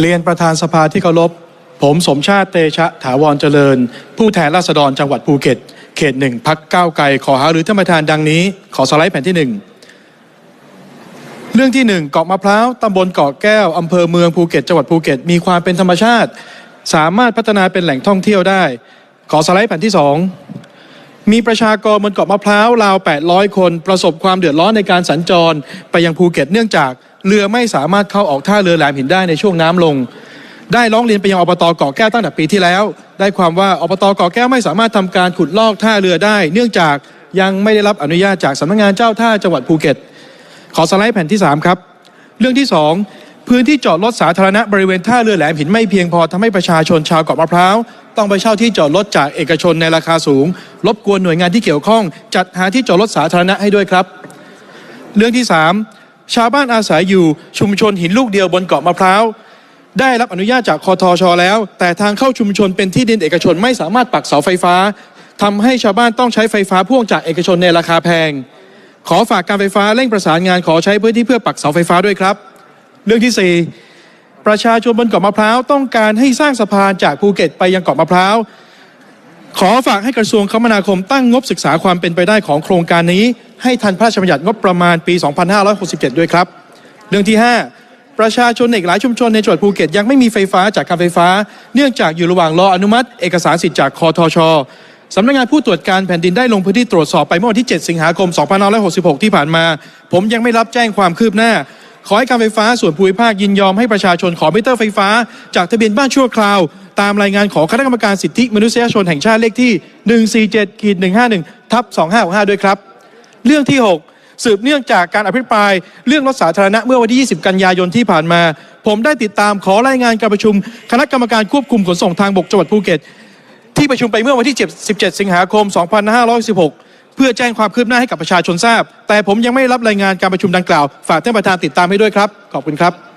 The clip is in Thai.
เรียนประธานสภาที่เคารพ ผมสมชาติเตชะถาวรเจริญ ผู้แทนราษฎรจังหวัดภูเก็ต เขตหนึ่งพักก้าวไกล ขอหาหรือท่านประธานดังนี้ ขอสไลด์แผ่นที่หนึ่งเรื่องที่หนึ่งเกาะมะพร้าวตำบลเกาะแก้วอำเภอเมืองภูเก็ตจังหวัดภูเก็ตมีความเป็นธรรมชาติ สามารถพัฒนาเป็นแหล่งท่องเที่ยวได้ ขอสไลด์แผ่นที่สองมีประชากรบนเกาะมะพร้าวราว 800 คน ประสบความเดือดร้อนในการสัญจรไปยังภูเก็ตเนื่องจาก เรือไม่สามารถเข้าออกท่าเรือแหลมหินได้ในช่วงน้ำลง ได้ร้องเรียนไปยังอบตเกาะแก้วตั้งแต่ปีที่แล้ว ได้ความว่าอบตเกาะแก้วไม่สามารถทำการขุดลอกท่าเรือได้ เนื่องจากยังไม่ได้รับอนุญาตจากสำนักงานเจ้าท่าจังหวัดภูเก็ต ขอสไลด์แผ่นที่ 3 ครับ เรื่องที่ 2 พื้นที่จอดรถสาธารณะบริเวณท่าเรือแหลมหินไม่เพียงพอทำให้ประชาชนชาวเกาะมะพร้าวต้องไปเช่าที่จอดรถจากเอกชนในราคาสูง รบกวนหน่วยงานที่เกี่ยวข้อง จัดหาที่จอดรถสาธารณะให้ด้วยครับ เรื่องที่ 3 ชาวบ้านอาศัยอยู่ชุมชนหินลูกเดียวบนเกาะมะพร้าวได้รับอนุญาตจากคอทชอแล้ว แต่ทางเข้าชุมชนเป็นที่ดินเอกชนไม่สามารถปักเสาไฟฟ้าทำให้ชาวบ้านต้องใช้ไฟฟ้าพ่วงจากเอกชนในราคาแพง ขอฝากการไฟฟ้าเร่งประสานงานขอใช้พื้นที่เพื่อปักเสาไฟฟ้าด้วยครับ เรื่องที่ 4 ประชาชนบนเกาะมะพร้าวต้องการให้สร้างสะพานจากภูเก็ตไปยังเกาะมะพร้าว ขอฝากให้กระทรวงคมนาคมตั้งงบศึกษาความเป็นไปได้ของโครงการนี้ ให้ทันพระราชบัญญัติงบประมาณปี 2567 ด้วยครับ เรื่องที่ 5 ประชาชนอีกหลายชุมชนในจังหวัดภูเก็ตยังไม่มีไฟฟ้าจากการไฟฟ้า เนื่องจากอยู่ระหว่างรออนุมัติ เอกสารสิทธิ์จากคอทชสำนักงานผู้ตรวจการแผ่นดินได้ลงพื้นที่ตรวจสอบไปเมื่อวันที่ 7 สิงหาคม 2566 ที่ผ่านมา ผมยังไม่รับแจ้งความคืบหน้า ขอให้การไฟฟ้าส่วนภูมิภาคยินยอมให้ประชาชนขอมิเตอร์ไฟฟ้า จากทะเบียนบ้านชั่วคราว ตามรายงานของคณะกรรมการสิทธิมนุษยชนแห่งชาติเลขที่ 147ขีด151ทับ2565 ด้วยครับ เรื่องที่ 6 สืบเนื่องจากการอภิปราย เรื่องรถสาธารณะเมื่อวันที่ 20 กันยายนที่ผ่านมา ผมได้ติดตามขอรายงานการประชุม คณะกรรมการควบคุมขนส่งทางบกจังหวัดภูเก็ตที่ประชุมไปเมื่อวันที่ 17สิงหาคม 2516 เพื่อแจ้งความคืบหน้าให้กับประชาชนทราบ แต่ผมยังไม่รับรายงานการประชุมดังกล่าว ฝากท่านประธานติดตามให้ด้วยครับ ขอบคุณครับ